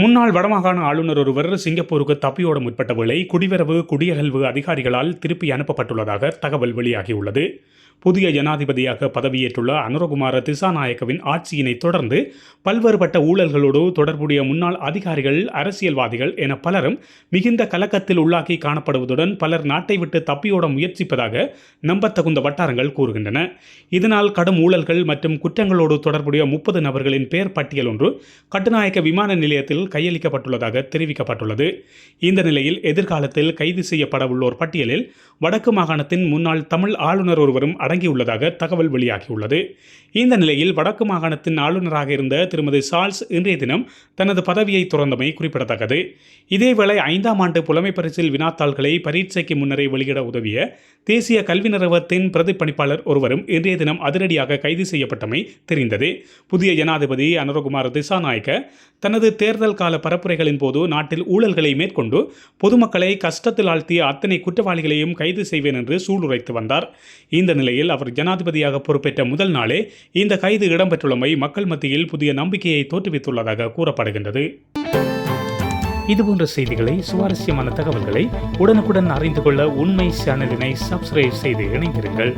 முன்னாள் வடமாகாண ஆளுநர் ஒருவர் சிங்கப்பூருக்கு தப்பியோட முற்பட்டவர்களை குடிவரவு குடியகல்வு அதிகாரிகளால் திருப்பி அனுப்பப்பட்டுள்ளதாக தகவல் வெளியாகியுள்ளது. புதிய ஜனாதிபதியாக பதவியேற்றுள்ள அனுரகுமார திசாநாயக்கவின் ஆட்சியினை தொடர்ந்து பல்வேறுபட்ட ஊழல்களோடு தொடர்புடைய முன்னாள் அதிகாரிகள் அரசியல்வாதிகள் என பலரும் மிகுந்த கலக்கத்தில் உள்ளாக்கி காணப்படுவதுடன் பலர் நாட்டை விட்டு தப்பியோட முயற்சிப்பதாக நம்பத்தகுந்த வட்டாரங்கள் கூறுகின்றன. இதனால் கடும் ஊழல்கள் மற்றும் குற்றங்களோடு தொடர்புடைய முப்பது நபர்களின் பெயர் பட்டியல் ஒன்று கட்டுநாயக்க விமான நிலையத்தில் கையளிக்கப்பட்டுள்ளதாக தெரிவிக்கப்பட்டுள்ளது. இந்த நிலையில் எதிர்காலத்தில் கைது செய்யப்பட உள்ளோர் பட்டியலில் வடக்கு மாகாணத்தின் முன்னாள் தமிழ் ஆளுநர் ஒருவரும் அடங்கியுள்ளதாக தகவல் வெளியாகியுள்ளது. இந்த நிலையில் வடக்கு மாகாணத்தின் ஆளுநராக இருந்த திருமதி சார்ல்ஸ் இன்றைய தினம் தனது பதவியை துறந்தமை குறிப்பிடத்தக்கது. இதேவேளை ஐந்தாம் ஆண்டு புலமை பரிசில் வினாத்தாள்களை பரீட்சைக்கு முன்னரே வெளியிட உதவிய தேசிய கல்வி நிறுவனத்தின் பிரதிப்பணிப்பாளர் ஒருவரும் இன்றைய தினம் அதிரடியாக கைது செய்யப்பட்டமை தெரிந்தது. புதிய ஜனாதிபதி அனுரகுமார் திசாநாயக்க தனது தேர்தல் கால பரப்புரைகளின் போது நாட்டில் ஊழல்களை மேற்கொண்டு பொதுமக்களை கஷ்டத்தில் ஆழ்த்திய அத்தனை குற்றவாளிகளையும் கைது செய்வேன் என்று சூளுரைத்து வந்தார். இந்த நிலையில் அவர் ஜனாதிபதியாக பொறுப்பேற்ற முதல் நாளே இந்த கைது இடம்பெற்றுள்ளமை மக்கள் மத்தியில் புதிய நம்பிக்கையை தோற்றுவித்துள்ளதாக கூறப்படுகின்றது. இதுபோன்ற செய்திகளை சுவாரஸ்யமான தகவல்களை உடனுக்குடன் அறிந்து கொள்ள உண்மை சேனலினை சப்ஸ்கிரைப் செய்து இணைந்திருங்கள்.